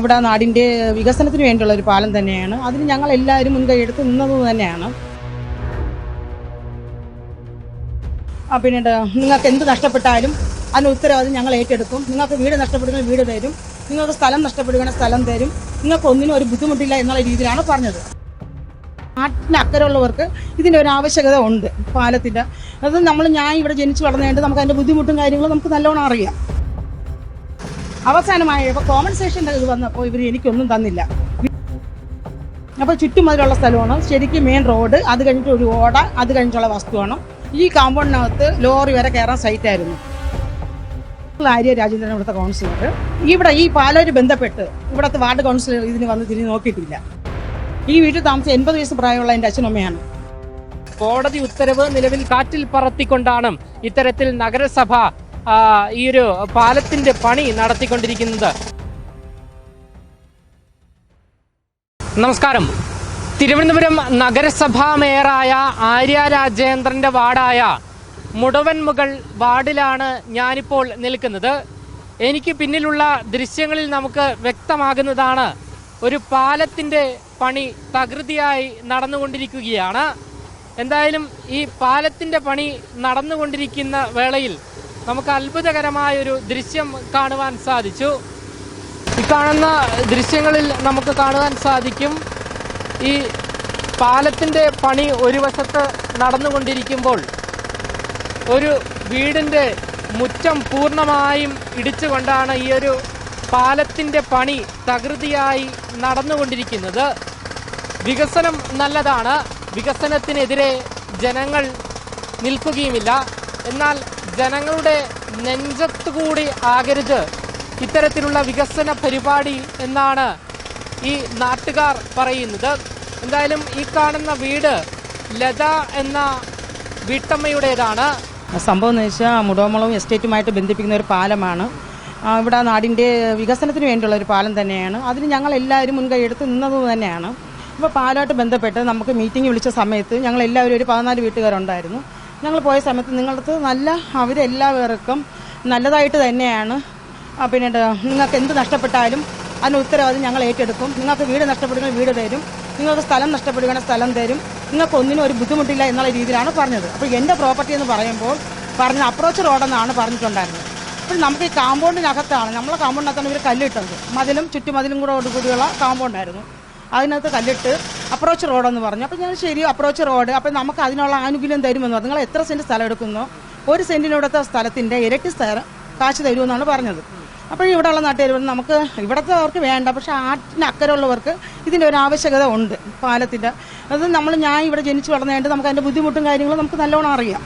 ഇവിടെ നാടിന്റെ വികസനത്തിന് വേണ്ടിയുള്ള ഒരു പാലം തന്നെയാണ്. അതിന് ഞങ്ങൾ എല്ലാവരും മുൻകൈ എടുത്ത് നിന്നത് തന്നെയാണ്. ആ പിന്നീട് നിങ്ങൾക്ക് എന്ത് നഷ്ടപ്പെട്ടാലും അതിന് ഉത്തരവാദിത്വം ഞങ്ങൾ ഏറ്റെടുക്കും. നിങ്ങൾക്ക് വീട് നഷ്ടപ്പെടുന്ന വീട് തരും. നിങ്ങൾക്ക് സ്ഥലം നഷ്ടപ്പെടുകയാണെങ്കിൽ സ്ഥലം തരും. നിങ്ങൾക്ക് ഒന്നിനും ഒരു ബുദ്ധിമുട്ടില്ല എന്നുള്ള രീതിയിലാണ് പറഞ്ഞത്. നാട്ടിന് അക്കരയുള്ളവർക്ക് ഇതിന്റെ ഒരു ആവശ്യകത ഉണ്ട് പാലത്തിന്റെ. അത് നമ്മൾ ഞാൻ ഇവിടെ ജനിച്ചു വളർന്നതുകൊണ്ട് നമുക്ക് അതിന്റെ ബുദ്ധിമുട്ടും കാര്യങ്ങളും നമുക്ക് നല്ലോണം അറിയാം. അവസാനമായി ഇപ്പോൾ കോമ്പൻസേഷന്റെ ഇത് വന്നപ്പോൾ ഇവർ എനിക്കൊന്നും തന്നില്ല. അപ്പോൾ ചുറ്റുമതിലുള്ള സ്ഥലമാണ്. ശരിക്കും മെയിൻ റോഡ് അത് കഴിഞ്ഞിട്ട് ഒരു ഓട അത് കഴിഞ്ഞിട്ടുള്ള വസ്തുവാണ് ഈ കാമ്പൗണ്ടിനകത്ത് ലോറി വരെ കയറാൻ സൈറ്റായിരുന്നു ആര്യ രാജേന്ദ്രൻ ഇവിടുത്തെ കൗൺസിലർ ഇവിടെ ഈ പാലര് ബന്ധപ്പെട്ട് ഇവിടുത്തെ വാർഡ് കൗൺസിലർ ഇതിന് വന്ന് തിരിഞ്ഞ് നോക്കിയിട്ടില്ല. ഈ വീട്ടിൽ താമസിച്ച എൺപത് വയസ്സ് പ്രായമുള്ള എന്റെ അച്ഛനമ്മയാണ്. കോടതി ഉത്തരവ് നിലവിൽ കാറ്റിൽ പറത്തിക്കൊണ്ടാണ് ഇത്തരത്തിൽ നഗരസഭ ഈ ഒരു പാലത്തിന്റെ പണി നടത്തിക്കൊണ്ടിരിക്കുന്നത്. നമസ്കാരം. തിരുവനന്തപുരം നഗരസഭാ മേയറായ ആര്യ രാജേന്ദ്രന്റെ വാർഡായ മുടവൻമുകൾ വാർഡിലാണ് ഞാനിപ്പോൾ നിൽക്കുന്നത്. എനിക്ക് പിന്നിലുള്ള ദൃശ്യങ്ങളിൽ നമുക്ക് വ്യക്തമാകുന്നതാണ് ഒരു പാലത്തിന്റെ പണി തകൃതിയായി നടന്നുകൊണ്ടിരിക്കുകയാണ്. എന്തായാലും ഈ പാലത്തിന്റെ പണി നടന്നുകൊണ്ടിരിക്കുന്ന വേളയിൽ നമുക്ക് അത്ഭുതകരമായ ഒരു ദൃശ്യം കാണുവാൻ സാധിച്ചു. ഈ കാണുന്ന ദൃശ്യങ്ങളിൽ നമുക്ക് കാണുവാൻ സാധിക്കും. ഈ പാലത്തിന്റെ പണി ഒരു വശത്ത് നടന്നുകൊണ്ടിരിക്കുമ്പോൾ ഒരു വീടിന്റെ മുറ്റം പൂർണമായും ഇടിച്ചുകൊണ്ടാണ് ഈ ഒരു പാലത്തിന്റെ പണി തകൃതിയായി നടന്നുകൊണ്ടിരിക്കുന്നത്. വികസനം നല്ലതാണ്. വികസനത്തിനെതിരെ ജനങ്ങൾ നിൽക്കുകയുമില്ല. എന്നാൽ ജനങ്ങളുടെ നെഞ്ചത്തുകൂടി ആകരുത്. ഇത്തരത്തിലുള്ള വികസന പരിപാടി എന്നാണ് ഈ നാട്ടുകാർ പറയുന്നത്. എന്തായാലും ഈ കാണുന്ന വീട് ലത എന്ന വീട്ടമ്മയുടേതാണ്. സംഭവം എന്ന് വെച്ചാൽ മുടോമളവും എസ്റ്റേറ്റുമായിട്ട് ബന്ധിപ്പിക്കുന്ന ഒരു പാലമാണ്. ഇവിടെ നാടിന്റെ വികസനത്തിന് വേണ്ടിയുള്ള ഒരു പാലം തന്നെയാണ്. അതിന് ഞങ്ങൾ എല്ലാവരും മുൻകൈ എടുത്ത് നിന്നത് തന്നെയാണ്. ഇപ്പോൾ പാലമായിട്ട് ബന്ധപ്പെട്ട് നമുക്ക് മീറ്റിംഗ് വിളിച്ച സമയത്ത് ഞങ്ങൾ എല്ലാവരും ഒരു പതിനാല് വീട്ടുകാരുണ്ടായിരുന്നു. ഞങ്ങൾ പോയ സമയത്ത് നിങ്ങളടുത്ത് നല്ല അവരെല്ലാവർക്കും നല്ലതായിട്ട് തന്നെയാണ്. പിന്നെ നിങ്ങൾക്ക് എന്ത് നഷ്ടപ്പെട്ടാലും അതിന് ഉത്തരവാദിത്വം ഞങ്ങൾ ഏറ്റെടുക്കും. നിങ്ങൾക്ക് വീട് നഷ്ടപ്പെടുകയാണെങ്കിൽ വീട് തരും. നിങ്ങൾക്ക് സ്ഥലം നഷ്ടപ്പെടുകയാണെങ്കിൽ സ്ഥലം തരും. നിങ്ങൾക്ക് ഒന്നിനും ഒരു ബുദ്ധിമുട്ടില്ല എന്നുള്ള രീതിയിലാണ് പറഞ്ഞത്. അപ്പോൾ എന്റെ പ്രോപ്പർട്ടി എന്ന് പറയുമ്പോൾ പറഞ്ഞ അപ്രോച്ച് റോഡെന്നാണ് പറഞ്ഞിട്ടുണ്ടായിരുന്നത്. അപ്പോൾ നമുക്ക് ഈ കാമ്പൗണ്ടിനകത്താണ് നമ്മളെ കാമ്പൗണ്ടിനകത്താണ് ഇവർ കല്ലിട്ടത് മതിലും ചുറ്റുമതിലും കൂടെ കൂടിയുള്ള കാമ്പൗണ്ടായിരുന്നു അതിനകത്ത് കല്ലിട്ട് അപ്രോച്ച് റോഡെന്ന് പറഞ്ഞു. അപ്പോൾ ഞാൻ ശരി അപ്രോച്ച് റോഡ് അപ്പോൾ നമുക്ക് അതിനുള്ള ആനുകൂല്യം തരുമെന്ന് പറഞ്ഞു. നിങ്ങൾ എത്ര സെന്റ് സ്ഥലം എടുക്കുന്നോ? ഒരു സെന്റിനോടത്തെ സ്ഥലത്തിന്റെ ഇരട്ടി സ്ഥലം കാശ് തരുമെന്നാണ് പറഞ്ഞത്. അപ്പോൾ ഇവിടെയുള്ള നാട്ടുകാർ നമുക്ക് ഇവിടുത്തെ അവർക്ക് വേണ്ട പക്ഷേ ആറ്റിന് അക്കരയുള്ളവർക്ക് ഇതിന്റെ ഒരു ആവശ്യകത ഉണ്ട് പാലത്തിന്റെ അത് നമ്മൾ ഞാൻ ഇവിടെ ജനിച്ചു വളർന്നതുകൊണ്ട് നമുക്ക് അതിന്റെ ബുദ്ധിമുട്ടും കാര്യങ്ങളും നമുക്ക് നല്ലോണം അറിയാം.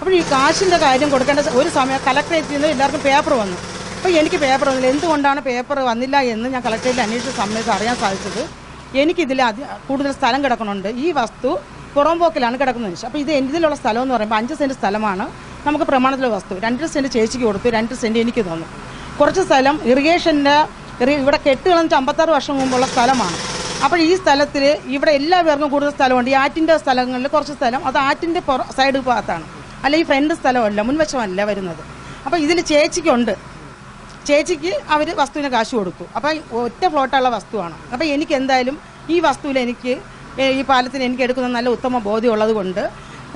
അപ്പോൾ ഈ കാശിന്റെ കാര്യം കൊടുക്കേണ്ട ഒരു സമയം കളക്ടറേറ്റിൽ നിന്ന് എല്ലാവർക്കും പേപ്പർ വന്നു. അപ്പോൾ എനിക്ക് പേപ്പർ വന്നില്ല. എന്തുകൊണ്ടാണ് പേപ്പർ വന്നില്ല എന്ന് ഞാൻ കളക്ടറേറ്റിൽ അന്വേഷിച്ച സമയത്ത് അറിയാൻ സാധിച്ചത്. എനിക്കിതിൽ കൂടുതൽ സ്ഥലം കിടക്കുന്നുണ്ട് ഈ വസ്തു പുറംപോക്കിലാണ് കിടക്കുന്നത് അപ്പോൾ ഇത് ഇതിലുള്ള സ്ഥലം എന്ന് പറയുമ്പോൾ അഞ്ച് സെന്റ് സ്ഥലമാണ് നമുക്ക് പ്രമാണത്തിലെ വസ്തു. രണ്ട് സെന്റ് ചേച്ചിക്ക് കൊടുത്തു രണ്ട് സെന്റ് എനിക്ക് തന്നു. കുറച്ച് സ്ഥലം ഇറിഗേഷന്റെ ഇവിടെ കെട്ടുകളെന്ന് വെച്ചാൽ അമ്പത്താറ് വർഷം മുമ്പുള്ള സ്ഥലമാണ്. അപ്പോൾ ഈ സ്ഥലത്തിൽ ഇവിടെ എല്ലാ പേർക്കും കൂടുതൽ സ്ഥലമുണ്ട്. ഈ ആറ്റിന്റെ സ്ഥലങ്ങളിൽ കുറച്ച് സ്ഥലം അത് ആറ്റിന്റെ സൈഡ് ഭാഗത്താണ് അല്ല ഈ ഫ്രണ്ട് സ്ഥലമല്ല മുൻവശമല്ല വരുന്നത്. അപ്പോൾ ഇതിൽ ചേച്ചിക്കുണ്ട്. ചേച്ചിക്ക് അവർ വസ്തുവിന് കാശ് കൊടുത്തു. അപ്പം ഒറ്റ ഫ്ലോട്ടുള്ള വസ്തുവാണ്. അപ്പം എനിക്ക് എന്തായാലും ഈ വസ്തുവിൽ എനിക്ക് ഈ പാലത്തിന് എനിക്ക് എടുക്കുന്ന നല്ല ഉത്തമ ബോധ്യമുള്ളത് കൊണ്ട്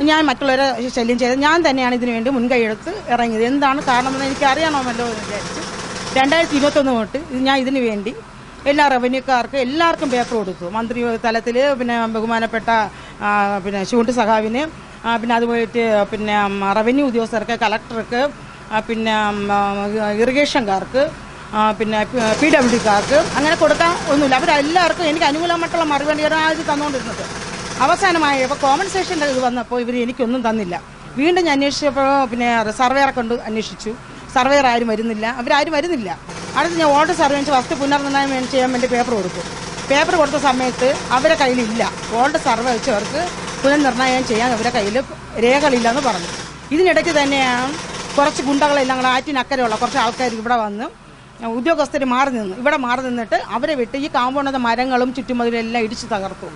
ഞാൻ മറ്റുള്ളവരെ ശല്യം ചെയ്ത് ഞാൻ തന്നെയാണ് ഇതിനു വേണ്ടി മുൻകൈ എടുത്ത് ഇറങ്ങിയത്. എന്താണ് കാരണമെന്ന് എനിക്ക് അറിയണമല്ലോ എന്ന് വിചാരിച്ച് രണ്ടായിരത്തി ഇരുപത്തൊന്ന് തൊട്ട് ഞാൻ ഇതിന് വേണ്ടി എല്ലാ റവന്യൂക്കാർക്കും എല്ലാവർക്കും പേപ്പർ കൊടുത്തു. മന്ത്രി തലത്തിൽ പിന്നെ ബഹുമാനപ്പെട്ട പിന്നെ ശിവണ്ടി സഖാവിന് പിന്നെ അതുപോലെ പിന്നെ റവന്യൂ ഉദ്യോഗസ്ഥർക്ക് കളക്ടർക്ക് പിന്നെ ഇറിഗേഷൻ കാർക്ക് ഇറിഗേഷൻകാർക്ക് പിന്നെ പി ഡബ്ല്യു അങ്ങനെ കൊടുക്കാൻ ഒന്നുമില്ല. അവരെല്ലാവർക്കും എനിക്ക് അനുകൂലമായിട്ടുള്ള മറുപടിയാണ് ഇത് തന്നുകൊണ്ടിരുന്നത് അവസാനമായി ഇപ്പോൾ കോമ്പൻസേഷന്റെ ഇത് വന്നപ്പോൾ ഇവർ എനിക്കൊന്നും തന്നില്ല. വീണ്ടും ഞാൻ അന്വേഷിച്ചപ്പോൾ പിന്നെ സർവേറെ കൊണ്ട് അന്വേഷിച്ചു. സർവേർ ആരും വരുന്നില്ല. അവരാരും വരുന്നില്ല. അടുത്ത് ഞാൻ ഓൾഡ് സർവേ ചെയ്ത് വസ്തു പുനർനിർണയം ചെയ്യാൻ വേണ്ടി പേപ്പർ കൊടുക്കും പേപ്പർ കൊടുത്ത സമയത്ത് അവരെ കയ്യിലില്ല. ഓൾഡ് സർവേ വെച്ചവർക്ക് പുനർനിർണയം ചെയ്യാൻ അവരുടെ കയ്യിൽ രേഖകളില്ലെന്ന് പറഞ്ഞു. ഇതിനിടയ്ക്ക് തന്നെയാണ് കുറച്ച് ഗുണ്ടകളെ ഞങ്ങളുടെ ആറ്റിനക്കരെയുള്ള കുറച്ച് ആൾക്കാർ ഇവിടെ വന്ന് ഉദ്യോഗസ്ഥർ മാറി നിന്നു ഇവിടെ മാറി നിന്നിട്ട് അവരെ വിട്ട് ഈ കാമ്പൗണ്ടത്തെ മരങ്ങളും ചുറ്റുമതിലും എല്ലാം ഇടിച്ച് തകർത്തു.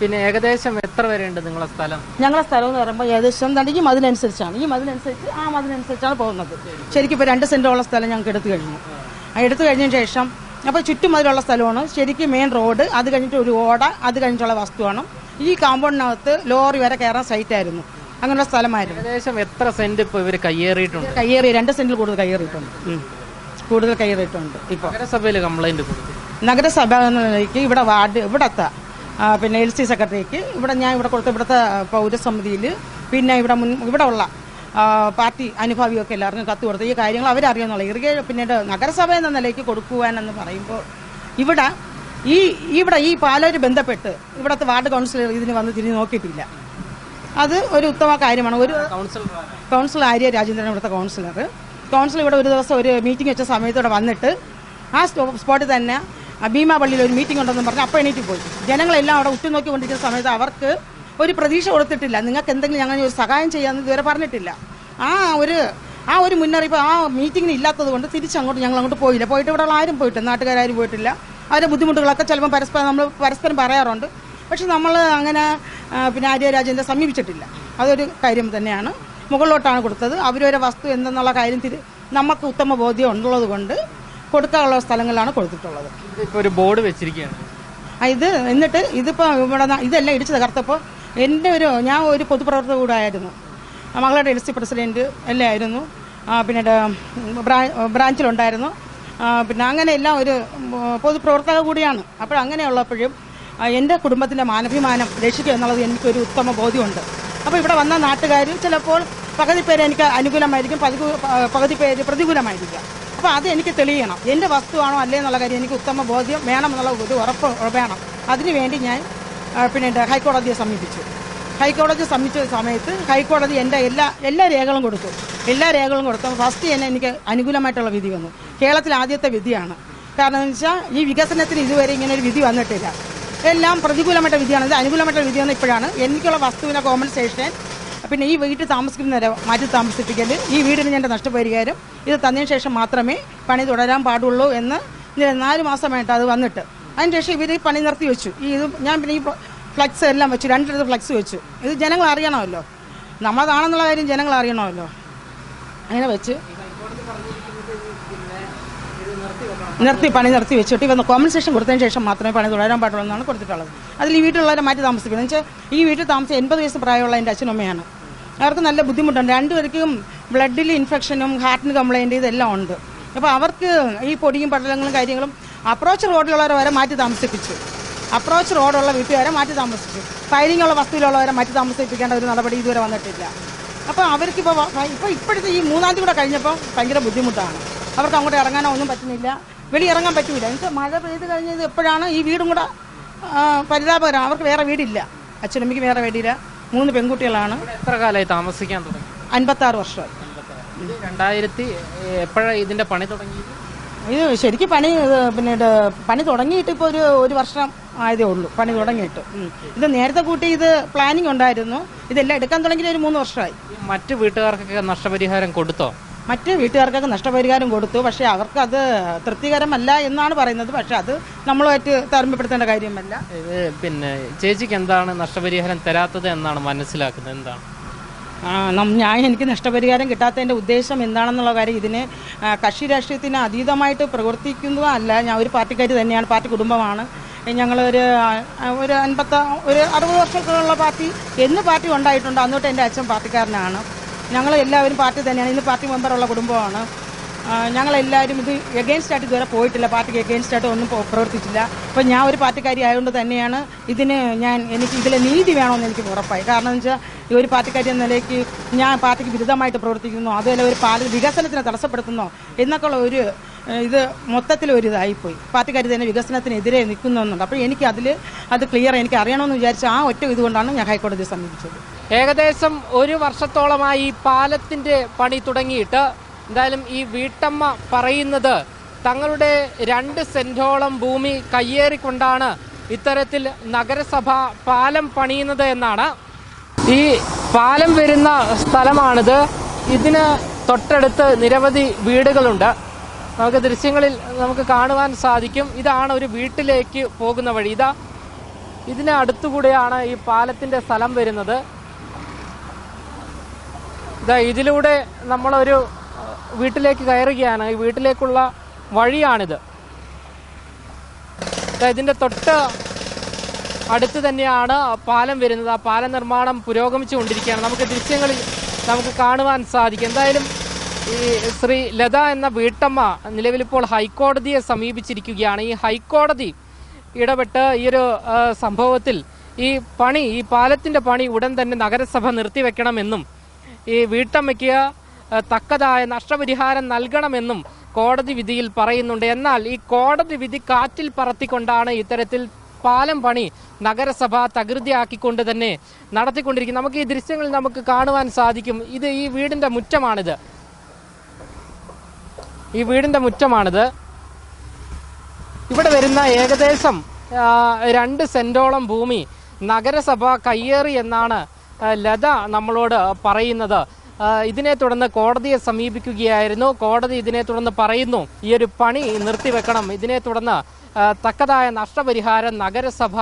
പിന്നെ ഏകദേശം എത്ര വരെയുണ്ട് നിങ്ങളെ സ്ഥലം? ഞങ്ങളെ സ്ഥലം എന്ന് പറയുമ്പോൾ ഏകദേശം തന്നെ ഈ മതിലനുസരിച്ചാണ്. ഈ മതിലനുസരിച്ച് ആ മതിലനുസരിച്ചാണ് പോകുന്നത്. ശരിക്കും ഇപ്പോൾ രണ്ട് സെന്റോളം സ്ഥലം ഞങ്ങൾക്ക് എടുത്തു കഴിഞ്ഞു. ആ എടുത്തു കഴിഞ്ഞതിന് ശേഷം അപ്പോൾ ചുറ്റുമതിലുള്ള സ്ഥലമാണ്. ശരിക്കും മെയിൻ റോഡ് അത് കഴിഞ്ഞിട്ട് ഒരു ഓട അത് കഴിഞ്ഞിട്ടുള്ള വസ്തുവാണ്. ഈ കാമ്പൗണ്ടിനകത്ത് ലോറി വരെ കയറാൻ സൈറ്റായിരുന്നു അങ്ങനെയുള്ള സ്ഥലമായിരുന്നു. ഏകദേശം എത്ര സെന്റ് ഇപ്പൊ ഇവർ കയ്യേറിയിട്ടുണ്ട്? കയ്യേറി രണ്ട് സെന്റിൽ കൂടുതൽ കയ്യേറിയിട്ടുണ്ട്. കൂടുതൽ കയ്യേറിയിട്ടുണ്ട് ഇപ്പോൾ നഗരസഭയിൽ കംപ്ലൈന്റ് കൊടുത്തു ഇവിടെ വാർഡ് ഇവിടത്തെ പിന്നെ എൽ സി സെക്രട്ടറിക്ക് ഇവിടെ ഞാൻ ഇവിടെ കൊടുത്ത ഇവിടുത്തെ പൗരസമിതിയിൽ പിന്നെ ഇവിടെ മുൻ ഇവിടെ ഉള്ള പാർട്ടി അനുഭാവിയൊക്കെ എല്ലാവർക്കും കത്ത് കൊടുത്ത് ഈ കാര്യങ്ങൾ അവരറിയാന്നുള്ള ഇറുകെ പിന്നീട് നഗരസഭ എന്ന നിലയ്ക്ക് കൊടുക്കുവാനെന്ന് പറയുമ്പോൾ ഇവിടെ ഈ ഇവിടെ ഈ പാലോര് ബന്ധപ്പെട്ട് ഇവിടുത്തെ വാർഡ് കൗൺസിലർ ഇതിന് വന്ന് തിരിഞ്ഞ് നോക്കിയിട്ടില്ല. അത് ഒരു ഉത്തമ കാര്യമാണ്. ഒരു കൗൺസിലർ ആര്യ രാജേന്ദ്രൻ ഇവിടുത്തെ കൗൺസിലർ കൗൺസിലർ ഇവിടെ ഒരു ദിവസം ഒരു മീറ്റിംഗ് വെച്ച സമയത്തോടെ വന്നിട്ട് ആ സ്പോട്ടിൽ തന്നെ ഭീമാ പള്ളിയിൽ ഒരു മീറ്റിംഗ് ഉണ്ടെന്ന് പറഞ്ഞ് അപ്പോൾ എണീറ്റ് പോയി. ജനങ്ങളെല്ലാം അവിടെ ഉറ്റുനോക്കിക്കൊണ്ടിരിക്കുന്ന സമയത്ത് അവർക്ക് ഒരു പ്രതീക്ഷ കൊടുത്തിട്ടില്ല. നിങ്ങൾക്ക് എന്തെങ്കിലും ഞങ്ങൾ ഒരു സഹായം ചെയ്യാമെന്ന് ഇതുവരെ പറഞ്ഞിട്ടില്ല. ആ ഒരു ആ ഒരു മുന്നറിയിപ്പ് ആ മീറ്റിങ്ങിന് ഇല്ലാത്തത് കൊണ്ട് തിരിച്ചങ്ങോട്ട് ഞങ്ങൾ അങ്ങോട്ട് പോയില്ല. പോയിട്ട് ഇവിടെ ആരും പോയിട്ടില്ല. നാട്ടുകാരും പോയിട്ടില്ല. അവരുടെ ബുദ്ധിമുട്ടുകളൊക്കെ ചിലപ്പോൾ പരസ്പരം നമ്മൾ പരസ്പരം പറയാറുണ്ട്. പക്ഷെ നമ്മൾ അങ്ങനെ പിന്നെ ആര്യ രാജേന്ദ്രനെ സമീപിച്ചിട്ടില്ല. അതൊരു കാര്യം തന്നെയാണ്. മുകളിലോട്ടാണ് കൊടുത്തത്. അവരൊരു വസ്തു എന്തെന്നുള്ള കാര്യം തിരി നമുക്ക് ഉത്തമ ബോധ്യം ഉള്ളത് കൊണ്ട് കൊടുക്കാനുള്ള സ്ഥലങ്ങളിലാണ് കൊടുത്തിട്ടുള്ളത്. ഇപ്പോൾ ഒരു ബോർഡ് വെച്ചിരിക്കുകയാണ്. ഇത് എന്നിട്ട് ഇതിപ്പോൾ ഇവിടെ ഇതെല്ലാം ഇടിച്ച് തകർത്തപ്പോൾ എന്റെ ഒരു ഞാൻ ഒരു പൊതുപ്രവർത്തക കൂടെ ആയിരുന്നു. മകളുടെ എൽ സി പ്രസിഡന്റ് എല്ലാം ആയിരുന്നു. ആ, പിന്നെ ബ്രാ- ബ്രാഞ്ചിലുണ്ടായിരുന്നു. പിന്നെ അങ്ങനെയെല്ലാം ഒരു പൊതുപ്രവർത്തക കൂടിയാണ്. അപ്പോൾ അങ്ങനെയുള്ളപ്പോഴും ആ, എന്റെ കുടുംബത്തിന്റെ മാനഭിമാനം രക്ഷിക്കുക എന്നുള്ളത് എനിക്കൊരു ഉത്തമ ബോധ്യമുണ്ട്. അപ്പോൾ ഇവിടെ വന്ന നാട്ടുകാർ ചിലപ്പോൾ പകുതി പേര് എനിക്ക് അനുകൂലമായിരിക്കും പകുതി പേര് പ്രതികൂലമായിരിക്കുക അപ്പോൾ അത് എനിക്ക് തെളിയണം. എന്റെ വസ്തുവാണോ അല്ലേ എന്നുള്ള കാര്യം എനിക്ക് ഉത്തമ ബോധ്യം വേണം എന്നുള്ള ഒരു ഉറപ്പ് വേണം. അതിനുവേണ്ടി ഞാൻ പിന്നെ ഹൈക്കോടതിയെ സമീപിച്ചു. ഹൈക്കോടതി സമീപിച്ച സമയത്ത് ഹൈക്കോടതി എന്റെ എല്ലാ എല്ലാ രേഖകളും കൊടുത്തു. എല്ലാ രേഖകളും കൊടുത്തു. ഫസ്റ്റ് തന്നെ എനിക്ക് അനുകൂലമായിട്ടുള്ള വിധി വന്നു. കേരളത്തിൽ ആദ്യത്തെ വിധിയാണ്. കാരണം എന്ന് വെച്ചാൽ ഈ വികസനത്തിന് ഇതുവരെ ഇങ്ങനെ ഒരു വിധി വന്നിട്ടില്ല. എല്ലാം പ്രതികൂലമായിട്ട് വിധിയാണ്. ഇത് അനുകൂലമായിട്ടുള്ള വിധിയാണ് ഇപ്പോഴാണ്. എനിക്കുള്ള വസ്തുവിനെ കോമ്പൻസേഷൻ പിന്നെ ഈ വീട്ടിൽ താമസിക്കുന്നവരെ മാറ്റി താമസിപ്പിക്കൽ ഈ വീടിന് ഞാൻ നഷ്ടപരിഹാരം ഇത് തന്നതിന് ശേഷം മാത്രമേ പണി തുടരാൻ പാടുള്ളൂ എന്ന് നാല് മാസമായിട്ട് അത് വന്നിട്ട്. അതിന് ശേഷം ഇവർ പണി നിർത്തി വെച്ചു. ഈ ഇത് ഞാൻ പിന്നെ ഈ ഫ്ലക്സ് എല്ലാം വെച്ചു. രണ്ടിടത്ത് ഫ്ലക്സ് വെച്ചു. ഇത് ജനങ്ങൾ അറിയണമല്ലോ. നമ്മളതാണെന്നുള്ള കാര്യം ജനങ്ങൾ അറിയണമല്ലോ. അങ്ങനെ വെച്ച് നിർത്തി പണി നിർത്തി വെച്ചിട്ട് ഇവന്ന് കോമ്പൻസേഷൻ കൊടുത്തതിന് ശേഷം മാത്രമേ പണി തുടരാൻ പാടുള്ളൂ എന്നാണ് കൊടുത്തിട്ടുള്ളത്. അതിൽ ഈ വീട്ടിലുള്ളവരെ മാറ്റി താമസിക്കുന്നത് വെച്ചാൽ ഈ വീട്ടിൽ താമസിച്ച എൺപത് വയസ്സ് പ്രായമുള്ള എന്റെ അച്ഛനമ്മയാണ്. അവർക്ക് നല്ല ബുദ്ധിമുട്ടുണ്ട്. രണ്ടുപേർക്കും ബ്ലഡിൽ ഇൻഫെക്ഷനും ഹാർട്ടിന് കംപ്ലൈന്റ് ഇതെല്ലാം ഉണ്ട്. അപ്പോൾ അവർക്ക് ഈ പൊടിയും പടലങ്ങളും കാര്യങ്ങളും അപ്രോച്ച് റോഡിലുള്ളവരെ വരെ മാറ്റി താമസിപ്പിച്ചു. അപ്രോച്ച് റോഡുള്ള വീട്ടുകാരെ മാറ്റി താമസിച്ചു ഫയലിംഗ് ഉള്ള വസ്തുവിലുള്ളവരെ മാറ്റി താമസിപ്പിക്കേണ്ട ഒരു നടപടി ഇതുവരെ വന്നിട്ടില്ല. അപ്പോൾ അവർക്ക് ഇപ്പോൾ ഇപ്പോൾ ഇപ്പോഴത്തെ ഈ മൂന്നാം തീയതി കൂടെ കഴിഞ്ഞപ്പോൾ ഭയങ്കര ബുദ്ധിമുട്ടാണ്. അവർക്ക് അങ്ങോട്ട് ഇറങ്ങാനോ ഒന്നും പറ്റുന്നില്ല. വെളി ഇറങ്ങാൻ പറ്റൂല. എനിക്ക് മഴ പെയ്ത് കഴിഞ്ഞത് എപ്പോഴാണ് ഈ വീടും കൂടെ പരിതാപകരം? അവർക്ക് വേറെ വീടില്ല. അച്ഛനമ്മയ്ക്ക് വേറെ വീടില്ല. മൂന്ന് പെൺകുട്ടികളാണ്. എത്ര കാലമായി താമസിക്കാൻ തുടങ്ങി? അൻപത്താറ് വർഷമായി ഇത് രണ്ടായിരത്തി എപ്പോഴാണ് ഇതിന്റെ പണി തുടങ്ങി ഇത് ശരിക്കും പണി പിന്നീട് പിന്നെ പണി തുടങ്ങിയിട്ട് ഇപ്പോൾ ഒരു ഒരു വർഷം ആയതേ ഉള്ളൂ. പണി തുടങ്ങിയിട്ട്. ഇത് നേരത്തെ കൂട്ടി ഇത് പ്ലാനിങ് ഉണ്ടായിരുന്നു. ഇതെല്ലാം എടുക്കാൻ തുടങ്ങിയിട്ട് ഒരു മൂന്ന് വർഷമായി. മറ്റു വീട്ടുകാർക്കൊക്കെ നഷ്ടപരിഹാരം കൊടുത്തോ? മറ്റ് വീട്ടുകാർക്കൊക്കെ നഷ്ടപരിഹാരം കൊടുത്തു. പക്ഷേ അവർക്ക് അത് തൃപ്തികരമല്ല എന്നാണ് പറയുന്നത്. പക്ഷേ അത് നമ്മളുമായിട്ട് താരമ്യപ്പെടുത്തേണ്ട കാര്യമല്ല. ഇത് പിന്നെ ചേച്ചിക്ക് എന്താണ് നഷ്ടപരിഹാരം തരാത്തത് എന്നാണ് മനസ്സിലാക്കുന്നത്? എന്താണ്? ഞാൻ എനിക്ക് നഷ്ടപരിഹാരം കിട്ടാത്തതിന്റെ ഉദ്ദേശം എന്താണെന്നുള്ള കാര്യം ഇതിന് കക്ഷി രാഷ്ട്രീയത്തിന് അതീതമായിട്ട് പ്രവർത്തിക്കുന്നതല്ല. ഞാൻ ഒരു പാർട്ടിക്കാർ തന്നെയാണ് പാർട്ടി കുടുംബമാണ്. ഞങ്ങളൊരു ഒരു അൻപത്ത ഒരു അറുപത് വർഷത്തിലുള്ള പാർട്ടി എന്ന് പാർട്ടി ഉണ്ടായിട്ടുണ്ട്. അന്നോട്ട് എന്റെ അച്ഛൻ പാർട്ടിക്കാരനാണ്. ഞങ്ങൾ എല്ലാവരും പാർട്ടി തന്നെയാണ്. ഇന്ന് പാർട്ടി മെമ്പറുള്ള കുടുംബമാണ്. ഞങ്ങളെല്ലാവരും ഇത് എഗെയിൻസ്റ്റ് ആയിട്ട് ഇതുവരെ പോയിട്ടില്ല. പാർട്ടിക്ക് എഗെയിൻസ്റ്റ് ആയിട്ട് ഒന്നും പ്രോ- പ്രവർത്തിച്ചില്ല. അപ്പോൾ ഞാൻ ഒരു പാർട്ടിക്കാരി ആയതുകൊണ്ട് തന്നെയാണ് ഇതിന് ഞാൻ എനിക്ക് ഇതിലെ നീതി വേണമെന്ന് എനിക്ക് ഉറപ്പായി. കാരണം എന്ന് വെച്ചാൽ ഈ ഒരു പാർട്ടിക്കാരി എന്ന നിലയ്ക്ക് ഞാൻ പാർട്ടിക്ക് വിരുദ്ധമായിട്ട് പ്രവർത്തിക്കുന്നു. അതുപോലെ ഒരു പാർട്ടി വികസനത്തിനെ തടസ്സപ്പെടുത്തുന്നോ എന്നൊക്കെയുള്ള ഒരു ഇത് മൊത്തത്തിൽ ഒരു ഇതായിപ്പോയി. പാർട്ടിക്കാരി തന്നെ വികസനത്തിനെതിരെ നിൽക്കുന്നുണ്ട്. അപ്പോൾ എനിക്ക് അതിൽ അത് ക്ലിയർ എനിക്ക് അറിയണമെന്ന് വിചാരിച്ച ആ ഒറ്റ ഇതുകൊണ്ടാണ് ഞാൻ ഹൈക്കോടതിയെ സമീപിച്ചത്. ഏകദേശം ഒരു വർഷത്തോളമായി ഈ പാലത്തിന്റെ പണി തുടങ്ങിയിട്ട് എന്തായാലും ഈ വീട്ടമ്മ പറയുന്നത് തങ്ങളുടെ രണ്ട് സെന്റോളം ഭൂമി കയ്യേറിക്കൊണ്ടാണ് ഇത്തരത്തിൽ നഗരസഭ പാലം പണിയുന്നത് എന്നാണ്. ഈ പാലം വരുന്ന സ്ഥലമാണിത്. ഇതിന് തൊട്ടടുത്ത് നിരവധി വീടുകളുണ്ട്. നമുക്ക് ദൃശ്യങ്ങളിൽ നമുക്ക് കാണുവാൻ സാധിക്കും. ഇതാണ് ഒരു വീട്ടിലേക്ക് പോകുന്ന വഴി. ഇതാ ഇതിന് അടുത്തുകൂടെയാണ് ഈ പാലത്തിന്റെ സ്ഥലം വരുന്നത്. ഇതാ ഇതിലൂടെ നമ്മളൊരു വീട്ടിലേക്ക് കയറുകയാണ്. ഈ വീട്ടിലേക്കുള്ള വഴിയാണിത്. ഇതിന്റെ തൊട്ട് അടുത്ത് തന്നെയാണ് പാലം വരുന്നത്. ആ പാലം നിർമ്മാണം പുരോഗമിച്ചുകൊണ്ടിരിക്കുകയാണ്. നമുക്ക് ദൃശ്യങ്ങളിൽ നമുക്ക് കാണുവാൻ സാധിക്കും. എന്തായാലും ഈ ശ്രീ ലത എന്ന വീട്ടമ്മ നിലവിലിപ്പോൾ ഹൈക്കോടതിയെ സമീപിച്ചിരിക്കുകയാണ്. ഈ ഹൈക്കോടതി ഇടപെട്ട് ഈ ഒരു സംഭവത്തിൽ ഈ പണി ഈ പാലത്തിന്റെ പണി ഉടൻ തന്നെ നഗരസഭ നിർത്തിവെക്കണമെന്നും ഈ വീട്ടമ്മയ്ക്ക് തക്കതായ നഷ്ടപരിഹാരം നൽകണമെന്നും കോടതി വിധിയിൽ പറയുന്നുണ്ട്. എന്നാൽ ഈ കോടതി വിധി കാറ്റിൽ പറത്തിക്കൊണ്ടാണ് ഇത്തരത്തിൽ പാലം പണി നഗരസഭ തകൃതിയാക്കിക്കൊണ്ട് തന്നെ നടത്തിക്കൊണ്ടിരിക്കും നമുക്ക് ഈ ദൃശ്യങ്ങൾ നമുക്ക് കാണുവാൻ സാധിക്കും. ഇത് ഈ വീടിന്റെ മുറ്റമാണിത്. ഈ വീടിന്റെ മുറ്റമാണിത്. ഇവിടെ വരുന്ന ഏകദേശം രണ്ട് സെന്റോളം ഭൂമി നഗരസഭ കയ്യേറി എന്നാണ് ലത നമ്മളോട് പറയുന്നത്. ഇതിനെ തുടർന്ന് കോടതിയെ സമീപിക്കുകയായിരുന്നു. കോടതി ഇതിനെ തുടർന്ന് പറയുന്നു ഈ ഒരു പണി നിർത്തിവെക്കണം. ഇതിനെ തുടർന്ന് തക്കതായ നഷ്ടപരിഹാരം നഗരസഭ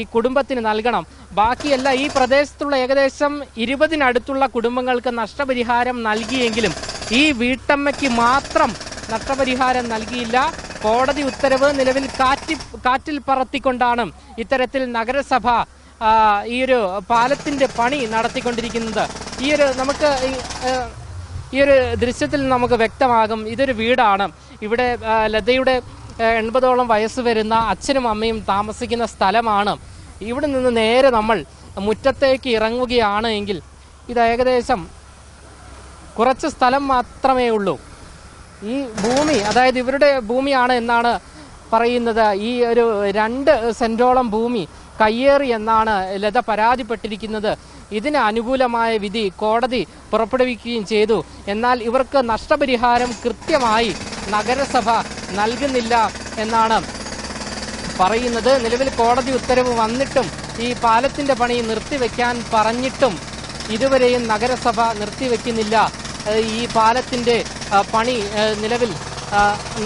ഈ കുടുംബത്തിന് നൽകണം. ബാക്കിയല്ല ഈ പ്രദേശത്തുള്ള ഏകദേശം ഇരുപതിനടുത്തുള്ള കുടുംബങ്ങൾക്ക് നഷ്ടപരിഹാരം നൽകിയെങ്കിലും ഈ വീട്ടമ്മയ്ക്ക് മാത്രം നഷ്ടപരിഹാരം നൽകിയില്ല. കോടതി ഉത്തരവ് നിലവിൽ കാറ്റി കാറ്റിൽ പറത്തിക്കൊണ്ടാണ് ഇത്തരത്തിൽ നഗരസഭ ഈ ഒരു പാലത്തിന്റെ പണി നടത്തിക്കൊണ്ടിരിക്കുന്നത്. ഈ ഒരു നമുക്ക് ഈ, ഒരു ദൃശ്യത്തിൽ നമുക്ക് വ്യക്തമാകും ഇതൊരു വീടാണ്. ഇവിടെ ലതയുടെ എൺപതോളം വയസ്സ് വരുന്ന അച്ഛനും അമ്മയും താമസിക്കുന്ന സ്ഥലമാണ്. ഇവിടെ നിന്ന് നേരെ നമ്മൾ മുറ്റത്തേക്ക് ഇറങ്ങുകയാണ് എങ്കിൽ ഇത് ഏകദേശം കുറച്ച് സ്ഥലം മാത്രമേ ഉള്ളൂ. ഈ ഭൂമി അതായത് ഇവരുടെ ഭൂമിയാണ് എന്നാണ് പറയുന്നത്. ഈ ഒരു രണ്ട് സെന്റോളം ഭൂമി കയ്യേറി എന്നാണ് ലത പരാതിപ്പെട്ടിരിക്കുന്നത്. ഇതിന് അനുകൂലമായ വിധി കോടതി പുറപ്പെടുവിക്കുകയും ചെയ്തു. എന്നാൽ ഇവർക്ക് നഷ്ടപരിഹാരം കൃത്യമായി നഗരസഭ നൽകുന്നില്ല എന്നാണ് പറയുന്നത്. നിലവിൽ കോടതി ഉത്തരവ് വന്നിട്ടും ഈ പാലത്തിന്റെ പണി നിർത്തിവെക്കാൻ പറഞ്ഞിട്ടും ഇതുവരെയും നഗരസഭ നിർത്തിവെക്കുന്നില്ല. ഈ പാലത്തിന്റെ പണി നിലവിൽ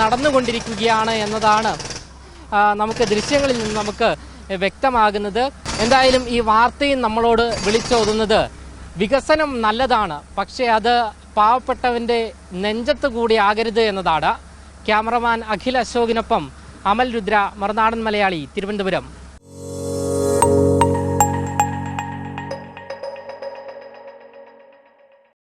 നടന്നുകൊണ്ടിരിക്കുകയാണ് എന്നതാണ് നമുക്ക് ദൃശ്യങ്ങളിൽ നിന്ന് നമുക്ക് വ്യക്തമാകുന്നത്. എന്തായാലും ഈ വാർത്തയും നമ്മളോട് വിളിച്ചോതുന്നത്. വികസനം നല്ലതാണ്. പക്ഷേ അത് പാവപ്പെട്ടവന്റെ നെഞ്ചത്ത് കൂടി ആകരുത് എന്നതാണ്. ക്യാമറമാൻ അഖിൽ അശോകിനൊപ്പം അമൽ രുദ്ര മറുനാടൻ മലയാളി തിരുവനന്തപുരം.